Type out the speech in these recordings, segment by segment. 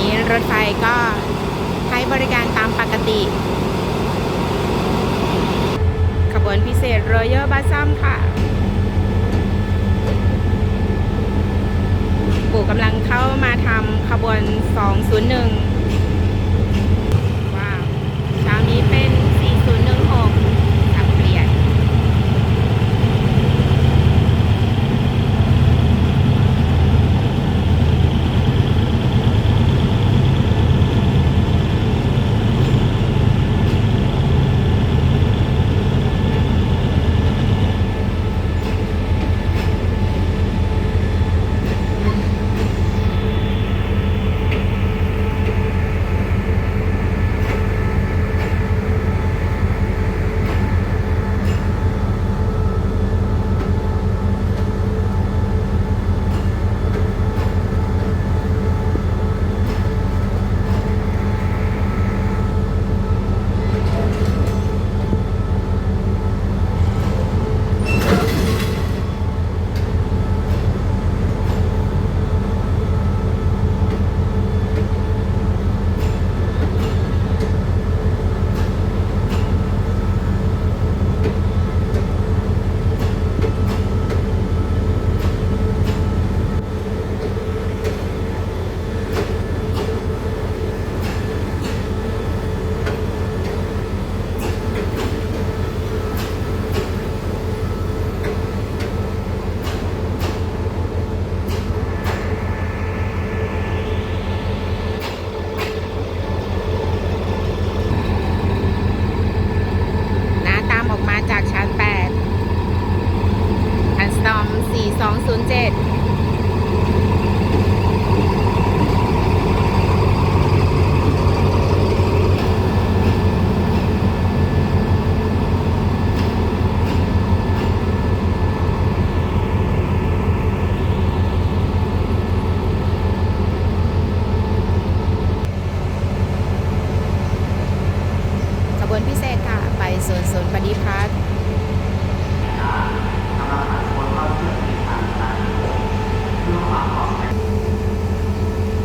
นี้รถไฟก็ให้บริการตามปกติ ขบวนพิเศษรอยัลบัสซัมค่ะ ปู่กำลังเข้ามาทำขบวน 201 ว้าวเช้านี้เป็น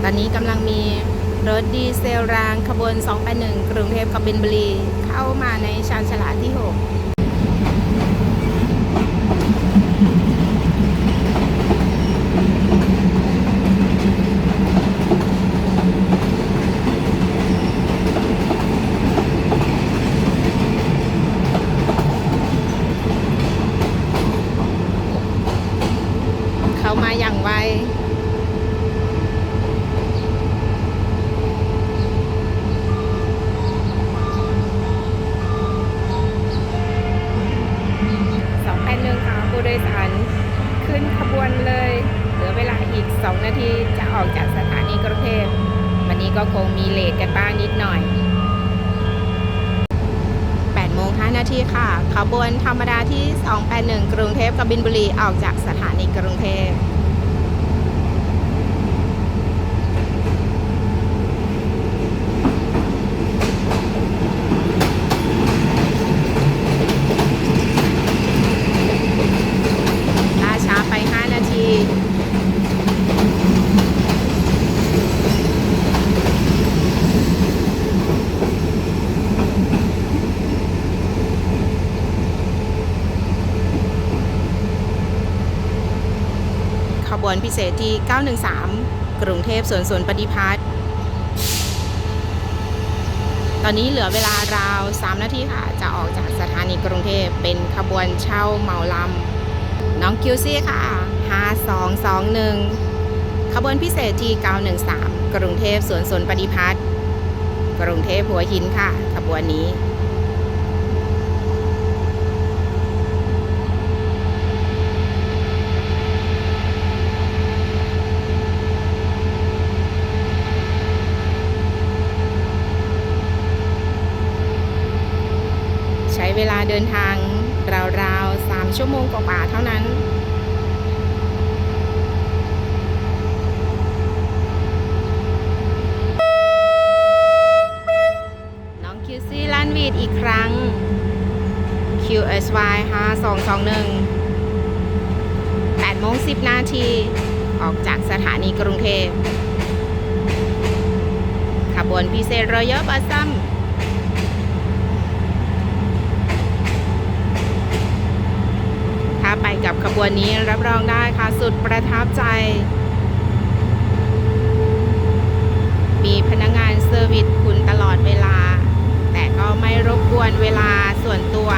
ตอนนี้กำลังมีรถดีเซลรางขบวน 281 กรุงเทพกบินบุรี เข้ามาในชานฉลาที่ 6 เข้ามาอย่างไว สองแปดหนึ่งค่ะผู้โดยสาร ขึ้นขบวนเลย เหลือเวลาอีก 2 นาทีจะออกจากสถานีกรุงเทพ วันนี้ก็คงมีเลทกันบ้างนิดหน่อย8โมง5นาทีค่ะ ขบวนธรรมดาที่ 281 กรุงเทพกบินบุรีออกจากสถานีกรุงเทพ ล่าช้าไป 5 นาที ขบวนพิเศษที่ 913 กรุงเทพสวนสวนปฏิพัฒน์ตอนนี้เหลือเวลาราว 3 นาทีค่ะ จะออกจากสถานีกรุงเทพเป็นขบวนเช่าเหมาลำน้องคิวซี่ค่ะ 5221 ขบวนพิเศษที่ 913 กรุงเทพสวนสวนปฏิพัฒน์กรุงเทพหัวหินค่ะ ขบวนนี้ เวลาเดินทางราวๆ3ชั่วโมงกว่าๆเท่านั้น น้องคิวซี่ลันวีดอีกครั้ง QSY 5221 8โมง10 นาที ออกจากสถานีกรุงเทพขบวนพิเศษรอยบัสซัมถ้าไป กับขบวนนี้รับรองได้ค่ะสุดประทับใจ มีพนักงานเซอร์วิสคุณตลอดเวลา แต่ก็ไม่รบกวนเวลาส่วนตัว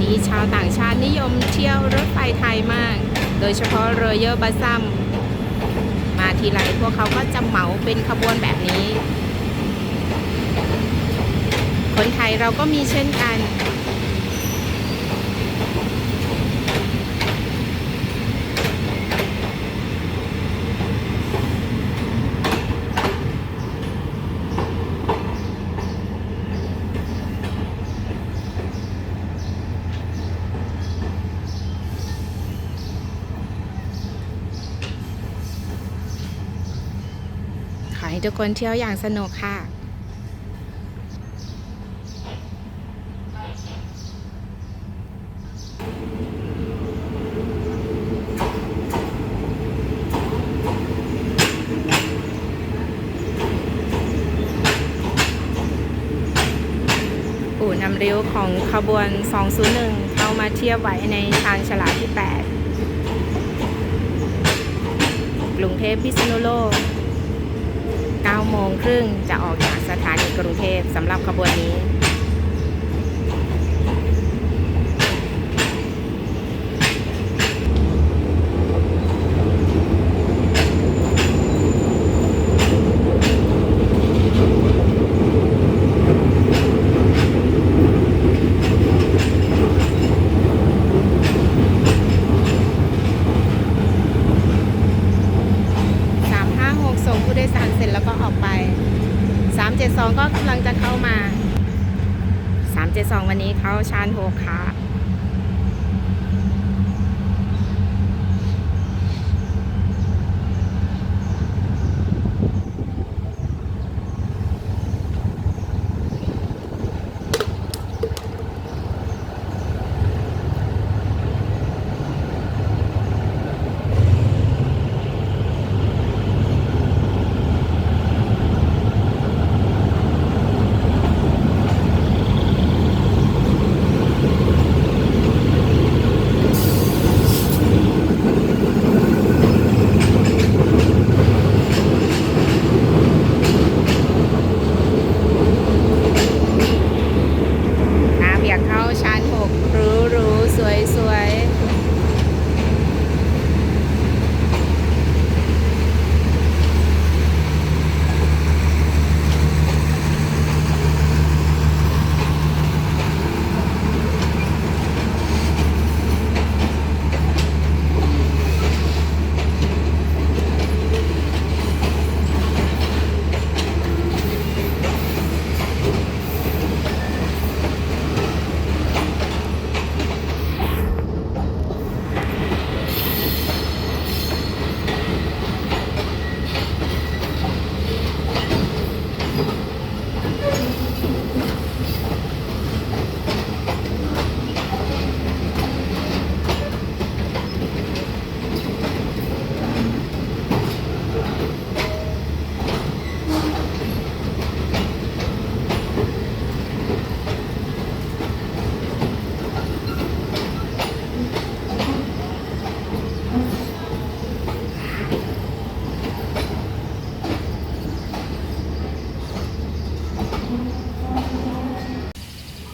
นี้ชาวต่างชาตินิยมเที่ยวรถไฟไทยมาก โดยเฉพาะเรเยอร์บัสซัมมาทีไรพวกเขาก็จะเหมาเป็นขบวนแบบนี้ คนไทยเราก็มีเช่นกัน ทุกคนเที่ยวอย่างสนุกค่ะอู่นำริ้วของขบวน 201 เข้ามาเทียบไว้ในชานฉลาที่ 8 กรุงเทพพิษณุโลก 9โมงครึ่งจะออกจากสถานีกรุงเทพสำหรับขบวนนี้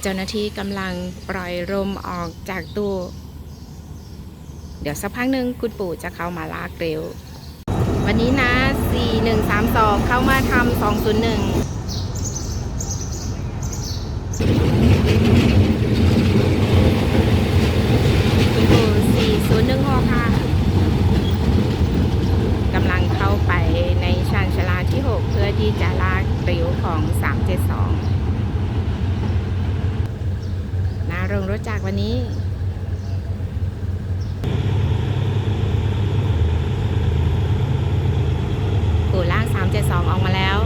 เจ้าหน้าที่กำลังปล่อยลมออกจากตู้ เดี๋ยวสักพักหนึ่งคุณปู่จะเข้ามาลากเร็ว วันนี้นะ 4132 เข้ามาทำ201คุณปู่4016ค่ะกำลังเข้าไปในชานชลาที่ 6 เพื่อที่จะลากเร็วของ 372น่า โรงรถจากวันนี้ปู่ล่าง 372 ออกมาแล้ว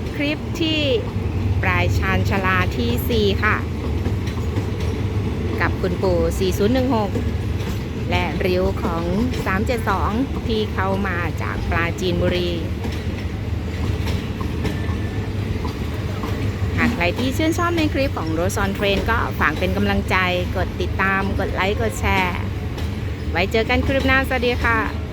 บคลิปที่ปลายชานชาลาที่ 4 ค่ะ กับคุณปู่ 4016 และริ้วของ 372 ที่เข้ามาจากปลาจีนบุรี หากใครที่ชื่นชอบในคลิปของ r o s e on Train ก็ฝากเป็นกำลังใจกดติดตามกดไลค์ กดแชร์ ไว้เจอกันคลิปหน้า สวัสดีค่ะ